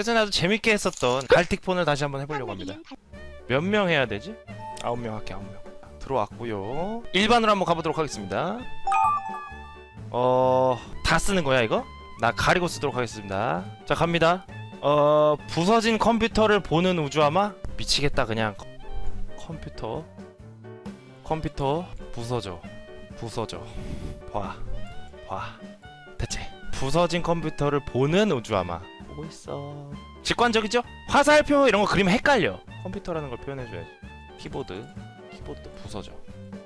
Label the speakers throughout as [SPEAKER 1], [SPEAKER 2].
[SPEAKER 1] 그래서 나도 재밌게 했었던 갈틱폰을 다시 한번 해보려고 합니다. 몇 명 해야 되지? 아홉 명 할게 아홉 명. 들어왔고요. 일반으로 한번 가보도록 하겠습니다. 어 다 쓰는 거야 이거? 나 가리고 쓰도록 하겠습니다. 자 갑니다. 어 부서진 컴퓨터를 보는 우주아마? 미치겠다 그냥. 컴퓨터. 컴퓨터 부서져. 부서져. 봐. 봐. 대체. 부서진 컴퓨터를 보는 우주아마 보고 있어. 직관적이죠? 화살표 이런 거 그리면 헷갈려. 컴퓨터라는 걸 표현해줘야지. 키보드. 키보드 부서져.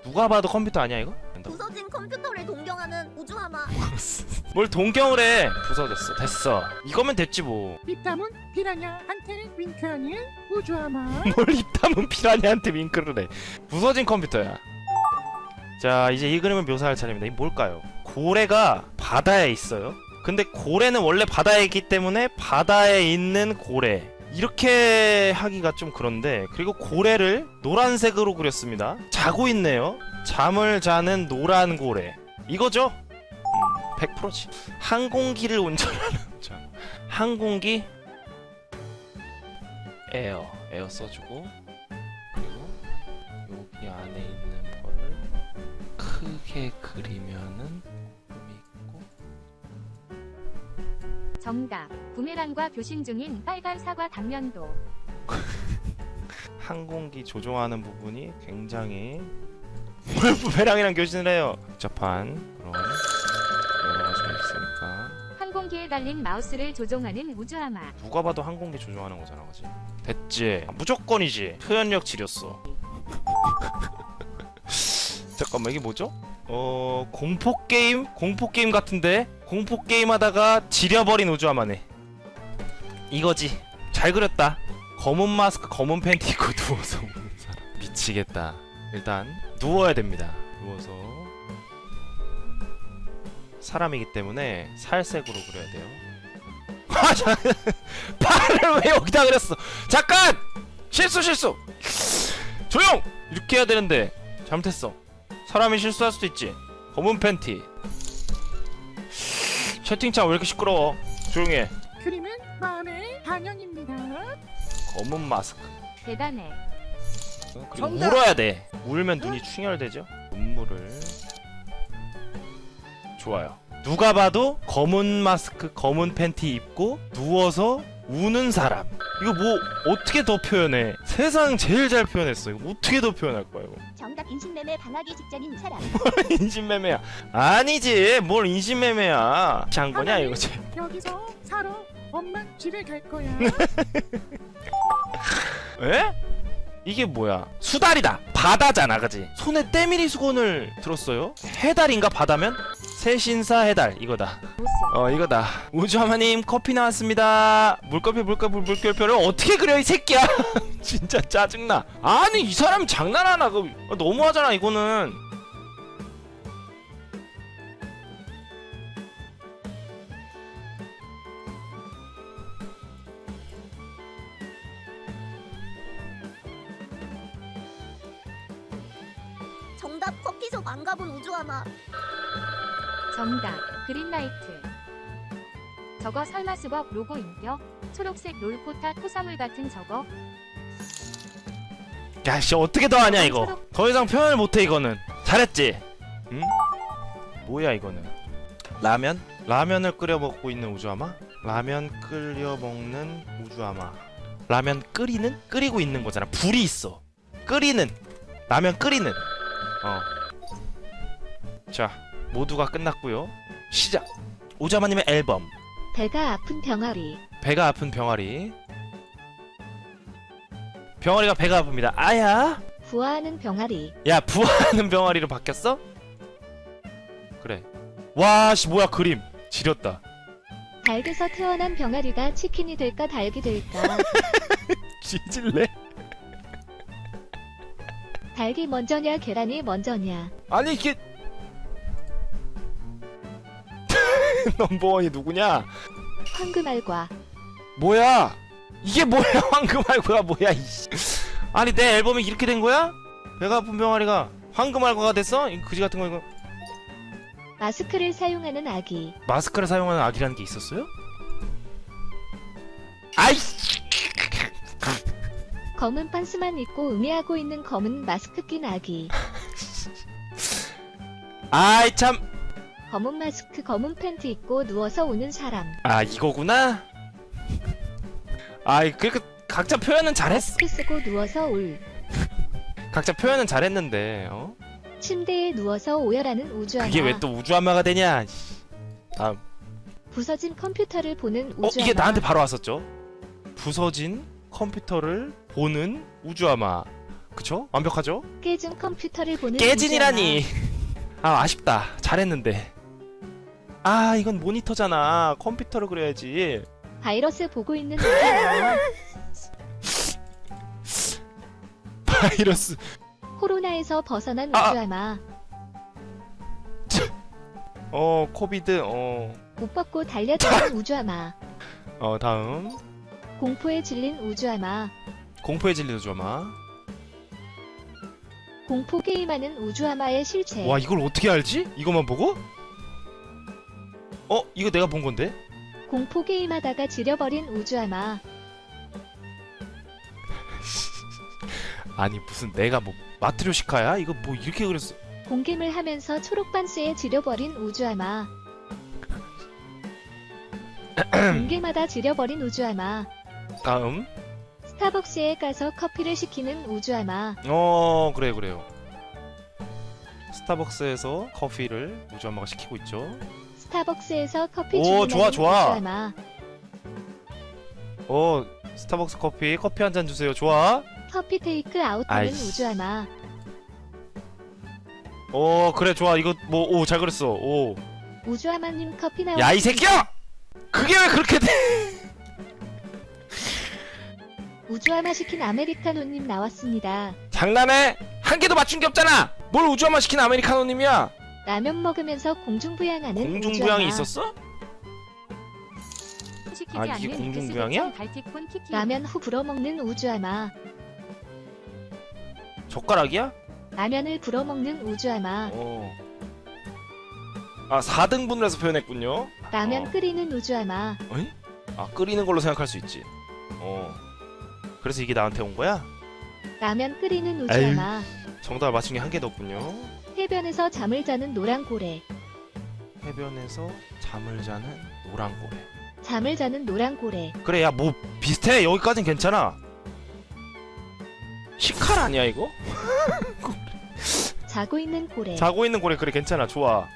[SPEAKER 1] 누가 봐도 컴퓨터 아니야 이거?
[SPEAKER 2] 부서진 컴퓨터를 동경하는 우주하마.
[SPEAKER 1] 뭘 동경을 해? 부서졌어. 됐어. 이거면 됐지 뭐.
[SPEAKER 3] 입다문 피라냐한테 윙크하는 우주아마.
[SPEAKER 1] 뭘 입담은 피라냐한테 윙크를 해. 부서진 컴퓨터야. 자 이제 이 그림을 묘사할 차례입니다. 이게 뭘까요? 고래가 바다에 있어요 근데 고래는 원래 바다에 있기 때문에 바다에 있는 고래. 이렇게 하기가 좀 그런데 그리고 고래를 노란색으로 그렸습니다. 자고 있네요. 잠을 자는 노란 고래. 이거죠? 음, 100%지 항공기를 운전하는 자, 항공기. 에어 에어 써주고. 그리고 여기 안에 있는 거를 크게 그리면
[SPEAKER 4] 정답. 부메랑과 교신 중인 빨간 사과 당면도.
[SPEAKER 1] 항공기 조종하는 부분이 굉장히 뭘 부메랑이랑 교신을 해요 복잡한 그런 여러 가지가 있으니까
[SPEAKER 4] 항공기에 달린 마우스를 조종하는 우주하마.
[SPEAKER 1] 누가 봐도 항공기 조종하는 거잖아 그지 됐지 무조건이지 표현력 지렸어 잠깐만 이게 뭐죠? 어 공포 게임 공포 게임 같은데 공포 게임 하다가 지려버린 우주아마네 이거지 잘 그렸다 검은 마스크 검은 팬티 입고 누워서 우는 사람 미치겠다 일단 누워야 됩니다 누워서 사람이기 때문에 살색으로 그려야 돼요 아, 자, 팔을 왜 여기다 그렸어? 잠깐! 실수 실수! 조용! 이렇게 해야 되는데 잘못했어. 사람이 실수할 수도 있지. 검은 팬티. 채팅창 왜 이렇게 시끄러워? 조용해.
[SPEAKER 3] 그림은 마음의 방향입니다
[SPEAKER 1] 검은 마스크.
[SPEAKER 4] 대단해.
[SPEAKER 1] 어, 그리고
[SPEAKER 3] 정답!
[SPEAKER 1] 울어야 돼. 울면 눈이 충혈되죠. 눈물을. 좋아요. 누가 봐도 검은 마스크, 검은 팬티 입고 누워서 우는 사람. 이거 뭐 어떻게 더 표현해? 세상 제일 잘 표현했어. 이거 어떻게 더 표현할 거야 이거?
[SPEAKER 2] 정답 인신매매 당하기 직전인 사람
[SPEAKER 1] 인신매매야. 아니지. 뭘 인신매매야. 한 거냐 이거 지
[SPEAKER 3] 여기서 살아 엄마 집에 갈 거야
[SPEAKER 1] 에? 이게 뭐야? 수달이다. 바다잖아, 그지? 손에 때밀이 수건을 들었어요? 해달인가 바다면? 새 신사 해달 이거다. 어 이거다. 우주하마님 커피 나왔습니다. 물커피 물커피 물결표를 어떻게 그려 이 새끼야? 진짜 짜증나. 아니 이 사람 장난하나? 그 어, 너무하잖아 이거는.
[SPEAKER 2] 정답 커피숍 안 가본 우주하마
[SPEAKER 4] 정답. 그린라이트. 저거 설마 수법 로고 인격? 초록색 롤코타 토사물 같은 저거?
[SPEAKER 1] 야 씨 어떻게 더 하냐 이거. 더 이상 표현을 못해 이거는. 잘했지? 응? 뭐야 이거는? 라면? 라면을 끓여 먹고 있는 우주아마? 라면 끓여 먹는 우주아마. 라면 끓이는? 끓이고 있는 거잖아. 불이 있어. 끓이는. 라면 끓이는. 어. 자, 모두가 끝났고요. 시작. 우주아마님의 앨범.
[SPEAKER 4] 배가 아픈 병아리.
[SPEAKER 1] 배가 아픈 병아리. 병아리가 배가 아픕니다. 아야.
[SPEAKER 4] 부화하는 병아리.
[SPEAKER 1] 야 부화하는 병아리로 바뀌었어? 그래 와씨 뭐야 그림 지렸다
[SPEAKER 4] 닭에서 태어난 병아리가 치킨이 될까 닭이 될까?
[SPEAKER 1] 지질래?
[SPEAKER 4] 닭이 먼저냐 계란이 먼저냐?
[SPEAKER 1] 아니 이게 넘버원이 누구냐
[SPEAKER 4] 황금알과
[SPEAKER 1] 뭐야 이게 뭐야 황금알과가 뭐야 이씨 아니 내 앨범이 이렇게 된 거야? 배가 아픈 병아리가 황금알과가 됐어? 이 그지 같은 거 이거
[SPEAKER 4] 마스크를 사용하는 아기.
[SPEAKER 1] 마스크를 사용하는 아기라는 게 있었어요? 아이
[SPEAKER 4] 검은 반스만 입고 음미하고 있는 검은 마스크 낀 아기.
[SPEAKER 1] 아이 참.
[SPEAKER 4] 검은 마스크 검은 팬트 입고 누워서 우는 사람.
[SPEAKER 1] 아 이거구나. 아이 그러니까 각자 표현은 잘했어.
[SPEAKER 4] 마스크 쓰고 누워서 울.
[SPEAKER 1] 각자 표현은 잘했는데 어?
[SPEAKER 4] 침대에 누워서 오열하는 우주아마.
[SPEAKER 1] 그게 왜 또 우주아마가 되냐? 다음.
[SPEAKER 4] 부서진 컴퓨터를 보는
[SPEAKER 1] 어
[SPEAKER 4] 우주아마.
[SPEAKER 1] 이게 나한테 바로 왔었죠. 부서진 컴퓨터를 보는 우주아마. 그쵸? 완벽하죠?
[SPEAKER 4] 깨진 컴퓨터를 보는
[SPEAKER 1] 깨진이라니. 아 아쉽다. 잘했는데. 아 이건 모니터잖아. 컴퓨터를 그려야지.
[SPEAKER 4] 바이러스 보고 있는 우주아마.
[SPEAKER 1] 바이러스.
[SPEAKER 4] 코로나에서 벗어난
[SPEAKER 1] 아!
[SPEAKER 4] 우주아마.
[SPEAKER 1] 어 코비드. 어.
[SPEAKER 4] 옷 벗고 달려드는 우주아마.
[SPEAKER 1] 어 다음.
[SPEAKER 4] 공포에 질린 우주아마.
[SPEAKER 1] 공포의 진리 우주아마.
[SPEAKER 4] 공포 게임하는 우주아마의 실체.
[SPEAKER 1] 와 이걸 어떻게 알지? 이것만 보고? 어 이거 내가 본 건데?
[SPEAKER 4] 공포 게임하다가 지려버린 우주아마.
[SPEAKER 1] 아니 무슨 내가 뭐 마트료시카야? 이거 뭐 이렇게 그렸어?
[SPEAKER 4] 공겜을 하면서 초록 반스에 지려버린 우주아마. 공겜하다 지려버린 우주아마.
[SPEAKER 1] 다음.
[SPEAKER 4] 스타벅스에 가서 커피를 시키는 우주아마.
[SPEAKER 1] 어 그래 그래요. 스타벅스에서 커피를 우주엄마가 시키고 있죠.
[SPEAKER 4] 스타벅스에서 커피
[SPEAKER 1] 오,
[SPEAKER 4] 주문하는
[SPEAKER 1] 좋아, 좋아.
[SPEAKER 4] 우주아마.
[SPEAKER 1] 어 스타벅스 커피 커피 한 잔 주세요. 좋아.
[SPEAKER 4] 커피 테이크 아웃하는
[SPEAKER 1] 아이씨.
[SPEAKER 4] 우주아마.
[SPEAKER 1] 어 그래 좋아. 이거 뭐 오 잘 그렸어. 오.
[SPEAKER 4] 우주아마님 커피 나오.
[SPEAKER 1] 야이 새끼야! 그게 왜 그렇게 돼?
[SPEAKER 4] 우주아마 시킨 아메리카노님 나왔습니다.
[SPEAKER 1] 장난해? 한 개도 맞춘 게 없잖아. 뭘 우주엄마 시킨 아메리카노님이야?
[SPEAKER 4] 라면 먹으면서 공중부양하는
[SPEAKER 1] 공중부양이
[SPEAKER 4] 우주아마.
[SPEAKER 1] 있었어? 아, 이게
[SPEAKER 5] 않는
[SPEAKER 1] 공중부양이야?
[SPEAKER 4] 라면 후 불어먹는 우주아마.
[SPEAKER 1] 젓가락이야?
[SPEAKER 4] 라면을 불어먹는 우주아마.
[SPEAKER 1] 어. 아 4등분을 해서 표현했군요.
[SPEAKER 4] 라면
[SPEAKER 1] 어.
[SPEAKER 4] 끓이는 우주아마.
[SPEAKER 1] 어이? 아 끓이는 걸로 생각할 수 있지. 어. 그래서 이게 나한테 온 거야?
[SPEAKER 4] 라면 끓이는 우주아마.
[SPEAKER 1] 정답을 맞춘 게 한 개도 없군요.
[SPEAKER 4] 해변에서 잠을 자는 노란 고래.
[SPEAKER 1] 해변에서 잠을 자는 노란 고래.
[SPEAKER 4] 잠을 자는 노란 고래.
[SPEAKER 1] 그래 야 뭐 비슷해 여기까진 괜찮아. 시칼 아니야 이거?
[SPEAKER 4] 자고 있는 고래.
[SPEAKER 1] 자고 있는 고래 그래 괜찮아 좋아.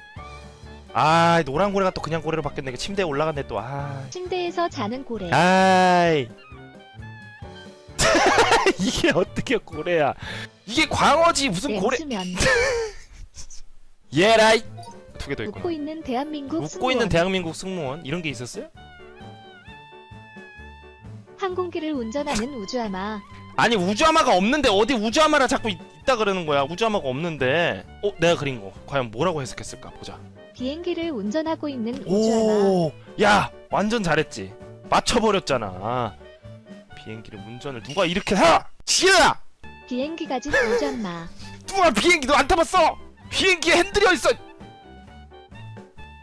[SPEAKER 1] 아 노란 고래가 또 그냥 고래로 바뀌었네. 침대에 올라갔네 또. 아.
[SPEAKER 4] 침대에서 자는 고래.
[SPEAKER 1] 아이. 이게 어떻게 고래야? 이게 광어지 무슨 고래?
[SPEAKER 4] 냉수면.
[SPEAKER 1] 예라이. 두 개 더 있구나.
[SPEAKER 4] 웃고 있는 대한민국
[SPEAKER 1] 웃고
[SPEAKER 4] 승무원.
[SPEAKER 1] 있는 대한민국 승무원 이런 게 있었어요?
[SPEAKER 4] 항공기를 운전하는 우주아마.
[SPEAKER 1] 아니 우주아마가 없는데 어디 우주아마라 자꾸 있- 있다 그러는 거야 우주아마가 없는데 어 내가 그린 거 과연 뭐라고 해석했을까 보자
[SPEAKER 4] 비행기를 운전하고 있는 우주아마.
[SPEAKER 1] 오 야 완전 잘했지 맞춰버렸잖아 비행기를 운전을 누가 이렇게 해 지혜야
[SPEAKER 4] 비행기 가 진 우주아마.
[SPEAKER 1] 누가 비행기도 안 타봤어 비행기에 핸들이 어딨어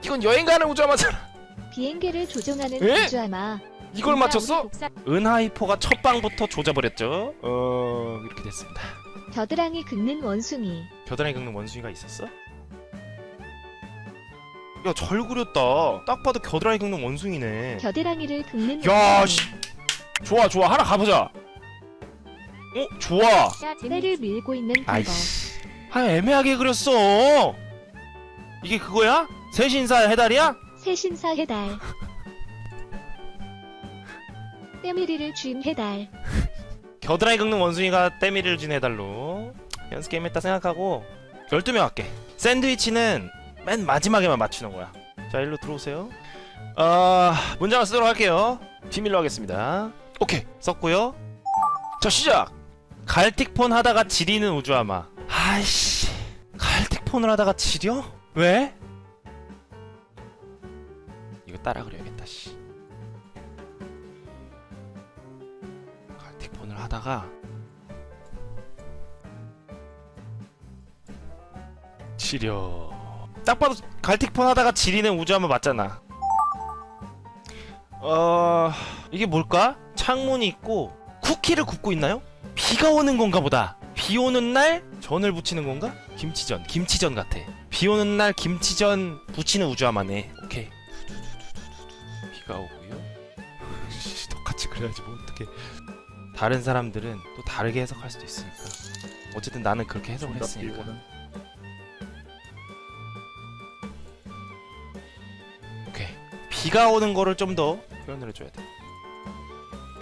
[SPEAKER 1] 이건 여행 가는 우주아마잖아
[SPEAKER 4] 비행기를 조종하는
[SPEAKER 1] 에?
[SPEAKER 4] 우주아마.
[SPEAKER 1] 이걸 맞췄어? 은하이포가 첫 방부터 조져버렸죠 어 이렇게 됐습니다
[SPEAKER 4] 겨드랑이 긁는 원숭이.
[SPEAKER 1] 겨드랑이 긁는 원숭이가 있었어? 야잘 그렸다 딱 봐도 겨드랑이 긁는 원숭이네
[SPEAKER 4] 겨드랑이를 긁는
[SPEAKER 1] 야,
[SPEAKER 4] 원숭이.
[SPEAKER 1] 씨. 좋아 좋아 하나 가보자 어 좋아
[SPEAKER 4] 때를 밀고 있는 방법.
[SPEAKER 1] 아이씨 아 애매하게 그렸어. 이게 그거야? 세신사 해달이야?
[SPEAKER 4] 새신사 해달. 때밀이를 쥔 해달.
[SPEAKER 1] 겨드랑이 긁는 원숭이가 때밀이를 준 해달로. 연습 게임 했다 생각하고 12명 할게. 샌드위치는 맨 마지막에만 맞추는 거야. 자 일로 들어오세요. 어... 문장을 쓰도록 할게요. 비밀로 하겠습니다. 오케이. 썼고요. 자 시작! 갈틱폰 하다가 지리는 우주아마 아이씨 갈틱폰을 하다가 지려? 왜? 이거 따라 그려야겠다 씨 갈틱폰을 하다가 지려 딱 봐도 갈틱폰 하다가 지리는 우주하면 맞잖아 어... 이게 뭘까? 창문이 있고 쿠키를 굽고 있나요? 비가 오는 건가 보다. 비 오는 날 전을 부치는 건가? 김치전, 김치전 같아. 비 오는 날 김치전 부치는 우주아마네. 오케이. 비가 오고요. 씨, 똑같이 그래야지 뭐 어떻게? 다른 사람들은 또 다르게 해석할 수도 있으니까. 어쨌든 나는 그렇게 해석을 했으니까. 오케이. 비가 오는 거를 좀 더 표현을 해줘야 돼.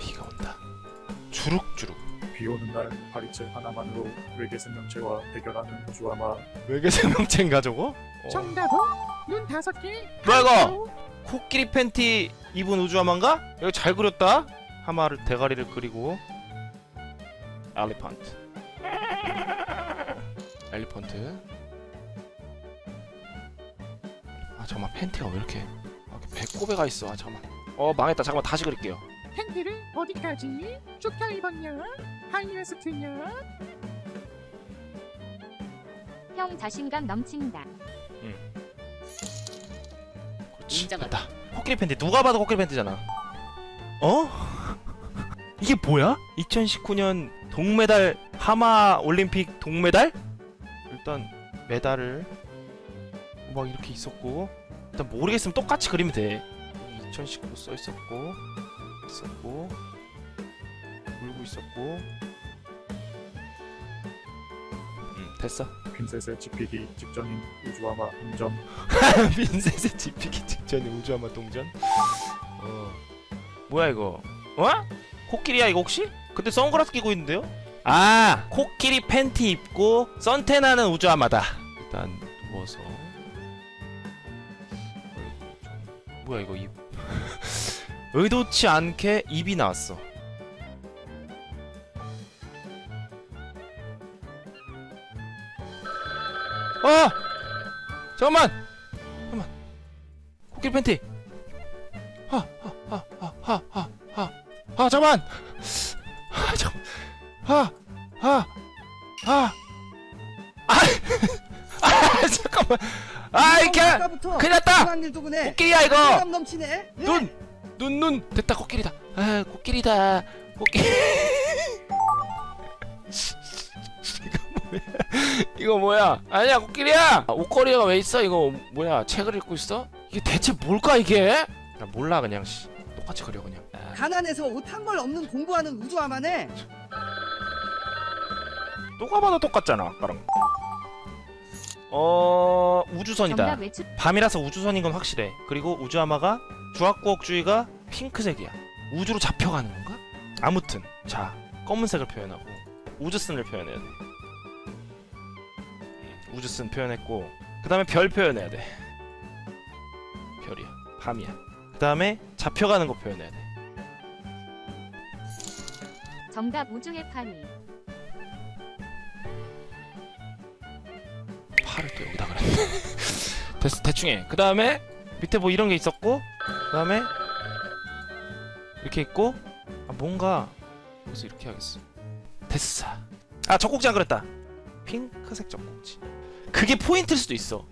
[SPEAKER 1] 비가 온다. 주룩주룩.
[SPEAKER 5] 비 오는 날 파리채 하나만으로 외계 생명체와 대결하는 우주아마
[SPEAKER 1] 외계 생명체인가 저거? 어.
[SPEAKER 3] 정답은 눈 다섯 개.
[SPEAKER 1] 뭐야, 이거? 코끼리 팬티 입은 우주하마인가? 이거 잘 그렸다. 하마를 대가리를 그리고 엘리펀트. 엘리펀트. 아 잠깐만 팬티가 왜 이렇게 아, 배꼽에가 있어? 아 잠깐만. 어 망했다. 잠깐만 다시 그릴게요.
[SPEAKER 3] 팬티를 어디까지 쭉 펴입었냐? 하이웨스트냐?
[SPEAKER 4] 형 자신감 넘친다.
[SPEAKER 1] 그렇지. 됐다. 코끼리 팬티 누가 봐도 코끼리 팬티잖아. 어? 이게 뭐야? 2019년 동메달 하마 올림픽 동메달? 일단 메달을 막 이렇게 있었고 일단 모르겠으면 똑같이 그리면 돼. 2019 써 있었고 있었고 울고 있었고 됐어.
[SPEAKER 5] 핀셋에 집히기 직전인 우주아마 동점
[SPEAKER 1] 빈셋의 집히기 직전에 우주아마 동전? 어 뭐야 이거? 어? 코끼리야 이거 혹시? 근데 선글라스 끼고 있는데요? 아 코끼리 팬티 입고 선탠하는 우주아마다 일단 누워서 좀- 뭐야 이거 입 의도치 않게 입이 나왔어 아 잠깐만! 잠깐만! 코끼리 팬티! 하하하하하하하 아 잠깐만! 아 잠깐 하하하아 아, 잠깐만! 아 이게
[SPEAKER 6] 아까부터
[SPEAKER 1] 큰일 났다!
[SPEAKER 6] 이상한 일도 그네.
[SPEAKER 1] 코끼리야 이거!
[SPEAKER 6] 넘치네. 예?
[SPEAKER 1] 눈! 눈 눈 됐다 코끼리다. 아 코끼리다. 코끼리 뭐야 아니야 코끼리야 아, 옷걸이가 왜 있어 이거 뭐야 책을 읽고 있어 이게 대체 뭘까 이게 나 몰라 그냥 씨 똑같이 그려 그냥 아,
[SPEAKER 6] 가난해서 옷 한 벌 없는 공부하는 우주아마네.
[SPEAKER 1] 누가 봐도 똑같잖아 아까랑 어 우주선이다
[SPEAKER 4] 정답.
[SPEAKER 1] 밤이라서 우주선인 건 확실해. 그리고 우주아마가 주악구억주의가 핑크색이야. 우주로 잡혀가는 건가? 아무튼 자 검은색을 표현하고 우주선을 표현해야 돼. 음, 우주선 표현했고 그 다음에 별 표현해야 돼. 별이야. 밤이야. 그 다음에 잡혀가는 거 표현해야 돼.
[SPEAKER 4] 정답 우주 해파리.
[SPEAKER 1] 팔을 또 여기다 그래. 됐어 대충 해. 그 다음에 밑에 뭐 이런 게 있었고 그 다음에 이렇게 있고 아, 뭔가 여기서 이렇게 하겠어. 됐어. 아 젖꼭지 안 그랬다. 핑크색 젖꼭지. 그게 포인트일 수도 있어.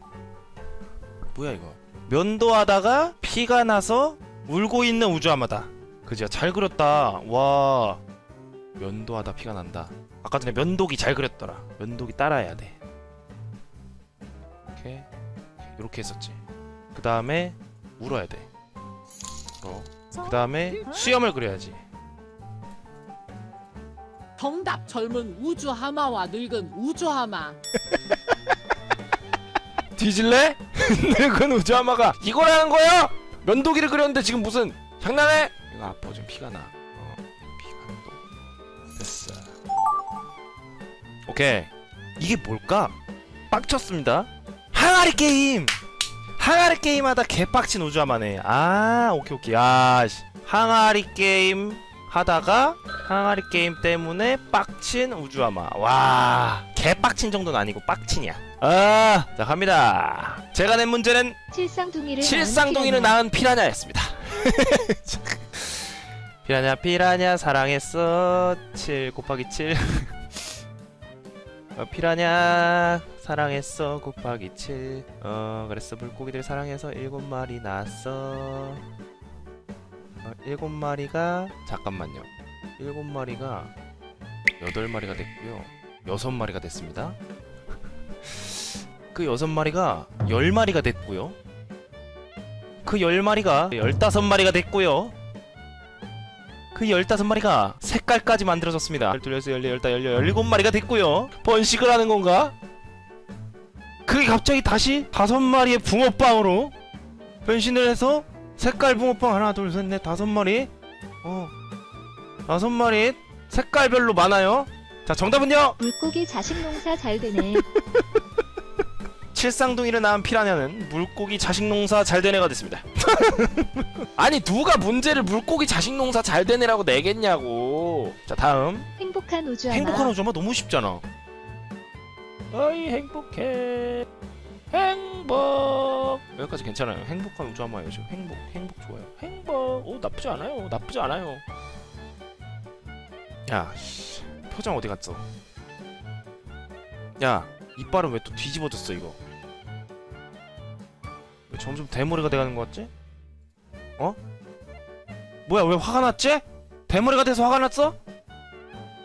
[SPEAKER 1] 뭐야 이거? 면도하다가 피가 나서 울고 있는 우주아마다. 그지야 잘 그렸다. 와 면도하다 피가 난다. 아까 전에 면도기 잘 그렸더라. 면도기 따라해야 돼. 이렇게 이렇게 했었지. 그 다음에 울어야 돼. 울어. 그 다음에 수염을 그려야지.
[SPEAKER 7] 정답 젊은 우주 하마와 늙은 우주 하마.
[SPEAKER 1] 뒤질래? 늙은 우주하마가 이거라는 거야? 면도기를 그렸는데 지금 무슨 장난해? 이거 아파 지금 피가 나. 어, 피가 또 됐어. 오케이 이게 뭘까? 빡쳤습니다. 항아리 게임. 항아리 게임 하다 개빡친 우주하마네. 아 오케이 오케이. 아 씨. 항아리 게임 하다가 항아리 게임 때문에 빡친 우주하마. 와 개빡친 정도는 아니고 빡친이야. 아, 자 갑니다. 제가 낸 문제는
[SPEAKER 4] 칠쌍둥이를
[SPEAKER 1] 칠쌍둥이를
[SPEAKER 4] 낳은
[SPEAKER 1] 피라냐였습니다. 피라냐 피라냐 사랑했어 7 곱하기 7 어, 피라냐 사랑했어 곱하기 7어 그랬어 물고기들 사랑해서 7마리 낳았어 어, 일곱 마리가 잠깐만요. 일곱 마리가 여덟 마리가 됐고요. 여섯 마리가 됐습니다. 그 여섯 마리가 열 마리가 됐고요. 그열 마리가 열다섯 마리가 됐고요. 그 열다섯 마리가 색깔까지 만들어졌습니다. 열둘, 열셋, 열네, 열다, 열여, 열일곱 마리가 됐고요. 번식을 하는 건가? 그게 갑자기 다시 다섯 마리의 붕어빵으로 변신을 해서 색깔 붕어빵 하나, 둘, 셋, 넷, 다섯 마리. 어, 다섯 마리 색깔별로 많아요. 자, 정답은요.
[SPEAKER 4] 물고기 자식 농사 잘 되네.
[SPEAKER 1] 칠상둥이를 낳은 피라냐는 물고기 자식 농사 잘 되네가 됐습니다. 아니 누가 문제를 물고기 자식 농사 잘 되네라고 내겠냐고. 자 다음
[SPEAKER 4] 행복한 우주아마.
[SPEAKER 1] 행복한 오주마 너무 쉽잖아. 어이 행복해. 행복. 여기까지 괜찮아요. 행복한 우주아마예요 지금. 행복 행복 좋아요. 행복. 오 나쁘지 않아요. 나쁘지 않아요. 야 씨, 표정 어디 갔어? 야 이빨은 왜 또 뒤집어졌어 이거? 왜 점점 대머리가 돼가는 것 같지? 어? 뭐야 왜 화가 났지? 대머리가 돼서 화가 났어?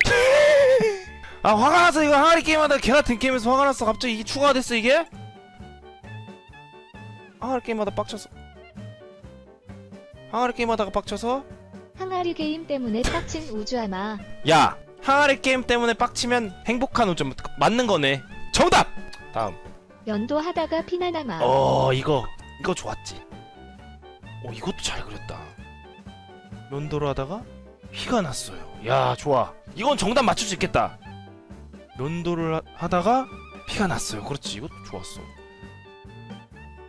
[SPEAKER 1] 아 화가 나서 이거 항아리 게임하다가 개 같은 게임에서 화가 났어 갑자기 이게 추가가 됐어 이게? 항아리 게임하다 빡쳐서 항아리 게임하다가 빡쳐서
[SPEAKER 4] 항아리 게임 때문에 빡친 우주아마.
[SPEAKER 1] 야 항아리 게임 때문에 빡치면 행복한 우점 맞는 거네 정답! 다음
[SPEAKER 4] 면도 하다가 피나나마.
[SPEAKER 1] 어 이거 이거 좋았지. 어 이것도 잘 그렸다. 면도를 하다가 피가 났어요. 야 좋아. 이건 정답 맞출 수 있겠다. 면도를 하- 하다가 피가 났어요. 그렇지. 이것도 좋았어.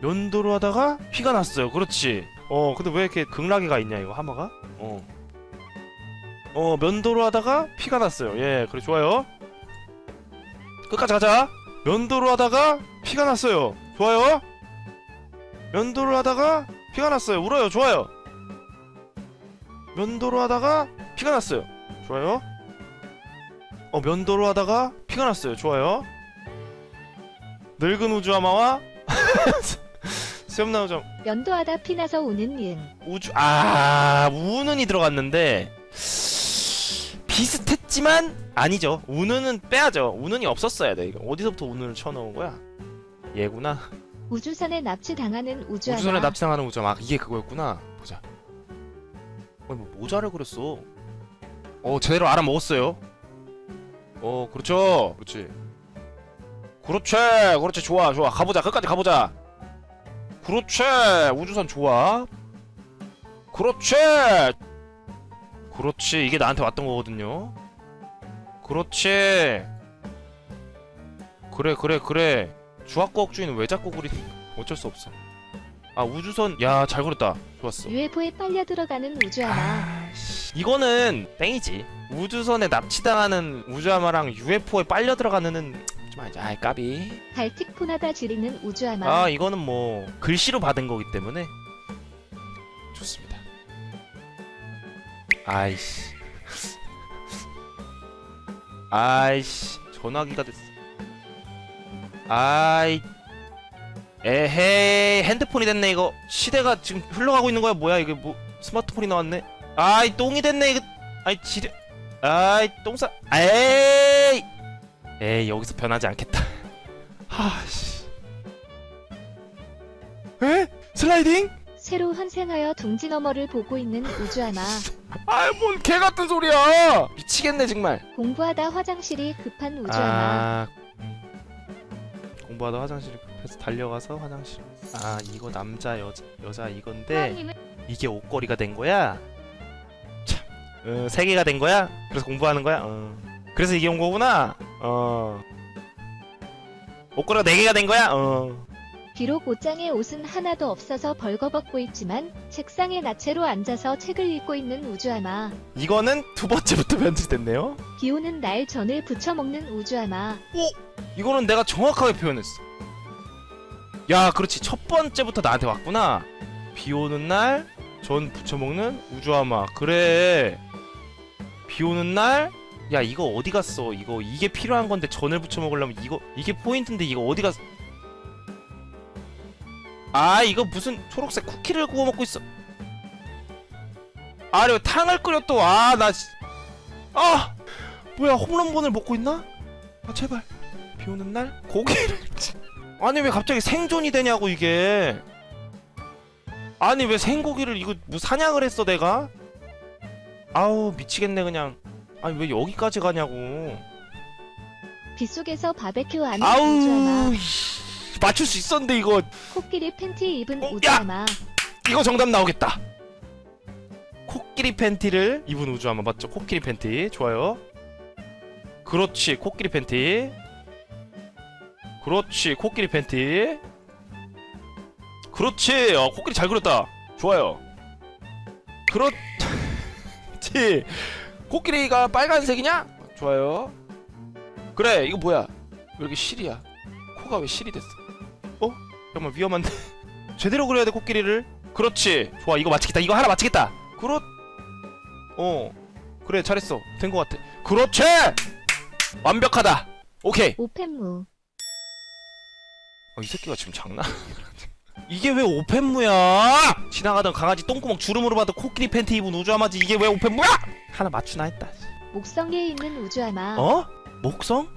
[SPEAKER 1] 면도를 하다가 피가 났어요. 그렇지. 어 근데 왜 이렇게 극락이가 있냐 이거? 하마가? 어. 어, 면도를 하다가 피가 났어요. 예, 그래 좋아요. 끝까지 가자. 면도를 하다가 피가 났어요. 좋아요. 면도를 하다가 피가 났어요. 울어요. 좋아요. 면도를 하다가 피가 났어요. 좋아요. 어, 면도를 하다가 피가 났어요. 좋아요. 늙은 우주아마와 수염나 우주
[SPEAKER 4] 면도하다 피나서 우는 니은.
[SPEAKER 1] 우주 아 우는이 들어갔는데 비슷했지만 아니죠. 우는은 빼야죠. 우는이 없었어야 돼. 이거 어디서부터 우는을 쳐넣은 거야? 얘구나.
[SPEAKER 4] 우주선에 납치당하는 우주아마.
[SPEAKER 1] 우주선에 납치당하는 우주. 아 이게 그거였구나. 보자. 어, 뭐 모자를 그렸어. 어 제대로 알아먹었어요. 어 그렇죠. 그렇지. 그렇지. 그렇지. 좋아 좋아. 가보자. 끝까지 가보자. 그렇지. 우주선 좋아. 그렇지. 그렇지. 이게 나한테 왔던 거거든요. 그렇지. 그래 그래 그래. 주학고 억주인은 왜 자꾸 그리? 어쩔 수 없어. 아 우주선 야잘 그렸다. 좋았어.
[SPEAKER 4] UFO에 빨려 들어가는 우주아마.
[SPEAKER 1] 아이씨, 이거는 땡이지. 우주선에 납치당하는 우주아마랑 UFO에 빨려 들어가는 좀 아니지. 아이 까비.
[SPEAKER 4] 발틱 폰하다 지리는 우주아마.
[SPEAKER 1] 아 이거는 뭐 글씨로 받은 거기 때문에 좋습니다. 아이씨. 아이씨 전화기가 됐어. 아이. 에헤이 핸드폰이 됐네 이거 시대가 지금 흘러가고 있는 거야 뭐야 이게 뭐 스마트폰이 나왔네 아이 똥이 됐네 이거 아이 지뢰 아이 똥싸 에이 에이 여기서 변하지 않겠다 하씨 에? 슬라이딩?
[SPEAKER 4] 새로 환생하여 둥지 너머를 보고 있는 우주아마.
[SPEAKER 1] 아이 뭔 개같은 소리야 미치겠네 정말
[SPEAKER 4] 공부하다 화장실이 급한 우주아마.
[SPEAKER 1] 아 공부하다 화장실 급해서 달려가서 화장실. 아 이거 남자 여자 여자 이건데 이게 옷걸이가 된 거야? 참, 어, 세 개가 된 거야? 그래서 공부하는 거야? 어. 그래서 이게 온 거구나? 어. 옷걸이가 네 개가 된 거야? 어
[SPEAKER 4] 비록 옷장에 옷은 하나도 없어서 벌거벗고 있지만 책상에 나체로 앉아서 책을 읽고 있는 우주아마.
[SPEAKER 1] 이거는 두 번째부터 변질됐네요
[SPEAKER 4] 비 오는 날 전을 부쳐 먹는 우주아마.
[SPEAKER 1] 이거는 내가 정확하게 표현했어. 야, 그렇지. 첫 번째부터 나한테 왔구나. 비 오는 날, 전 부쳐 먹는 우주아마. 그래. 비 오는 날, 야, 이거 어디 갔어? 이거, 이게 필요한 건데 전을 부쳐 먹으려면 이거, 이게 포인트인데 이거 어디 갔어? 아, 이거 무슨 초록색 쿠키를 구워 먹고 있어. 아니 왜 탕을 끓여 또아나 아 뭐야 홈런본을 먹고 있나? 아 제발. 비 오는 날 고기를 아니 왜 갑자기 생존이 되냐고 이게. 아니 왜 생고기를 이거 뭐 사냥을 했어 내가? 아우 미치겠네 그냥. 아니 왜 여기까지 가냐고.
[SPEAKER 4] 빗속에서 바베큐 우주아마.
[SPEAKER 1] 아우 맞출 수 있었는데 이거
[SPEAKER 4] 코끼리 팬티 입은
[SPEAKER 1] 어, 야!
[SPEAKER 4] 우주아마.
[SPEAKER 1] 이거 정답 나오겠다. 코끼리 팬티를 입은 우주 한번 맞죠? 코끼리 팬티 좋아요. 그렇지 코끼리 팬티. 그렇지 코끼리 팬티. 그렇지 어, 코끼리 잘 그렸다. 좋아요. 그렇지 코끼리가 빨간색이냐? 좋아요. 그래 이거 뭐야? 왜 이렇게 실이야? 코가 왜 실이 됐어? 어? 잠깐만 위험한데. 제대로 그려야 돼 코끼리를. 그렇지 좋아 이거 맞히겠다 이거 하나 맞히겠다 그렇 어 그래 잘했어 된 것 같아 그렇지 완벽하다 오케이
[SPEAKER 4] 오펜무.
[SPEAKER 1] 어, 이 새끼가 지금 장난 이게 왜 오펜무야 지나가던 강아지 똥구멍 주름으로 봐도 코끼리 팬티 입은 우주아마지 이게 왜 오펜무야 하나 맞추나 했다
[SPEAKER 4] 목성에 있는 우주아마.
[SPEAKER 1] 어? 목성?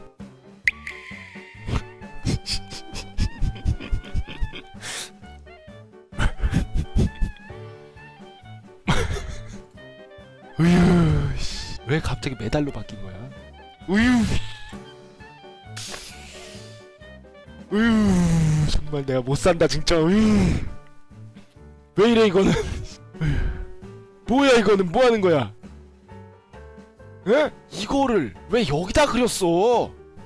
[SPEAKER 1] 으유, 씨. 왜 갑자기 메달로 바뀐 거야? 으유. 으유, 정말 내가 못 산다 진짜. 으유. 왜 이래 이거는? 뭐야 이거는 뭐 하는 거야? 에? 이거를 왜 여기다 그렸어?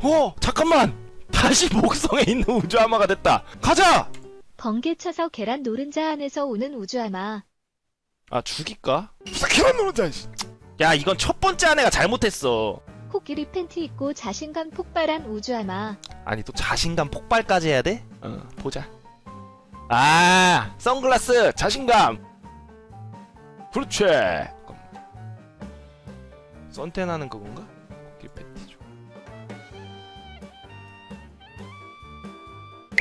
[SPEAKER 1] 어 잠깐만 다시 목성에 있는 우주아마가 됐다. 가자.
[SPEAKER 4] 번개 쳐서 계란 노른자 안에서 오는 우주아마.
[SPEAKER 1] 아 죽일까? 계란 노른자. 야 이건 첫 번째 아내가 잘못했어.
[SPEAKER 4] 코끼리 팬티 입고 자신감 폭발한 우주아마.
[SPEAKER 1] 아니 또 자신감 폭발까지 해야 돼? 어 보자. 아 선글라스 자신감. 그렇지. 잠깐만. 선탠하는 그건가? 코끼리 팬티 좀.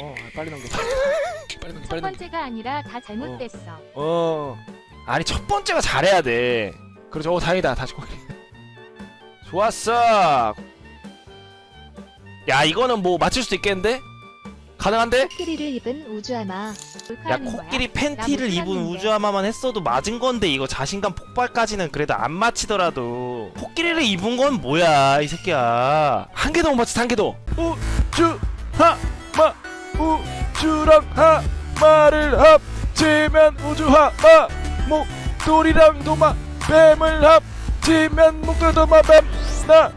[SPEAKER 1] 어 빨리 넘겨. 빨리 넘겨.
[SPEAKER 8] 첫
[SPEAKER 1] 빨리 넘겨.
[SPEAKER 8] 번째가 아니라 다 잘못됐어.
[SPEAKER 1] 어 아니 첫 번째가 잘해야 돼. 그렇죠. 어 다행이다. 다시 거기 좋았어. 야 이거는 뭐 맞출 수도 있겠는데? 가능한데?
[SPEAKER 4] 코끼리를 입은 우주아마.
[SPEAKER 1] 야? 코끼리 팬티를
[SPEAKER 8] 못
[SPEAKER 1] 입은. 우주아마만 했어도 맞은 건데 이거 자신감 폭발까지는 그래도 안 맞히더라도. 코끼리를 입은 건 뭐야 이 새끼야? 한개더못 맞췄어 한개더. 우주 하마. 우주랑 하마를 합치면 우주하마 목돌이랑 도마 뱀을 합치면 목돌 도마 뱀나